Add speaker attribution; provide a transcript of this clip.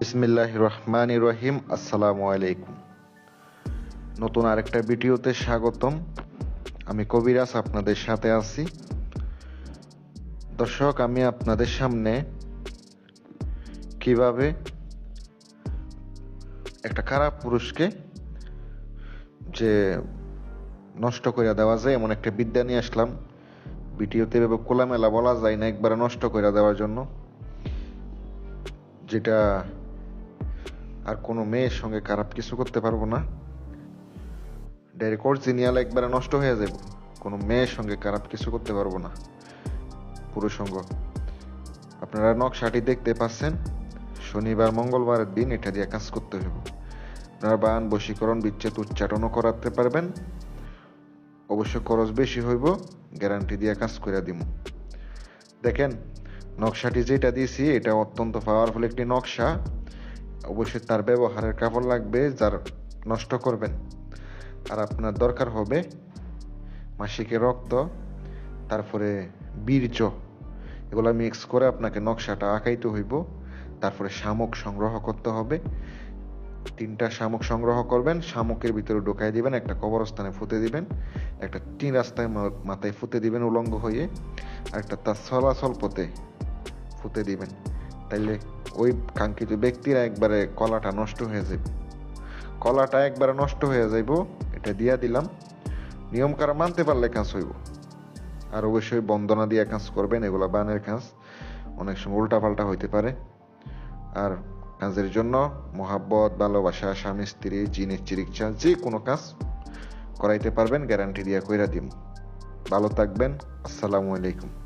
Speaker 1: বিসমিল্লাহ রহমান রহিম আসসালামু আলাইকুম। নতুন আরেকটা ভিডিওতে স্বাগতম। আমি কবিরাজ আপনাদের সাথে আছি। দর্শক, আমি আপনাদের সামনে কীভাবে একটা খারাপ পুরুষকে যে নষ্ট করে দেওয়া যায়, এমন একটা বিদ্যা নিয়ে আসলাম। ভিডিওতে এভাবে খোলামেলা বলা যায় না, একবারে নষ্ট করে দেওয়ার জন্য। যেটা আর কোনো মেয়ের সঙ্গে খারাপ কিছু করতে পারব না। ডাইরেক্ট অরিজিনাল একবারে নষ্ট হয়ে যাব, কোনো মেয়ের সঙ্গে খারাপ কিছু করতে পারব না। পুরো সঙ্গ আপনারা নকশাটি দেখতে পাচ্ছেন। শনিবার, মঙ্গলবারের দিন এটা দিয়ে কাজ করতে হবে আপনারা বান, বশীকরণ, বিচ্ছেদ উচ্চাটনও করাতে পারবেন। অবশ্য খরচ বেশি হইব, গ্যারান্টি দিয়ে কাজ করে দিব দেখেন, নকশাটি যেটা দিয়েছি, এটা অত্যন্ত পাওয়ারফুল একটি নকশা। অবশ্যই তার ব্যবহারের কাপড় লাগবে, যার নষ্ট করবেন। আর আপনার দরকার হবে মাসিকের রক্ত, তারপরে বীর্য। এগুলো মিক্স করে আপনাকে নকশাটা আঁকাইতে হইব। তারপরে শামুক সংগ্রহ করতে হবে। তিনটা শামুক সংগ্রহ করবেন, শামুকের ভিতরে ঢোকাই দিবেন, একটা কবরস্থানে ফুতে দিবেন, একটা তিন রাস্তায় মাথায় ফুতে দিবেন উলঙ্গ হয়ে, আর একটা তার চলাচল পথে ফুতে দিবেন। তাইলে ওই কাঙ্ক্ষিত ব্যক্তিরা একবারে কলাটা নষ্ট হয়ে যাবে কলাটা একবারে নষ্ট হয়ে যাইব, এটা দিয়া দিলাম। নিয়ম কারা মানতে পারলে কাজ হইব। আর অবশ্যই বন্দনা দিয়ে কাজ করবেন, এগুলো বানের কাজ। অনেক সময় উল্টাপাল্টা হইতে পারে। আর কাজের জন্য মোহাব্বত, ভালোবাসা, স্বামী, স্ত্রী জিনিস চিকিৎসা যে কোনো কাজ করাইতে পারবেন গ্যারান্টি দিয়া কইরা দিম। ভালো থাকবেন, আসসালামু আলাইকুম।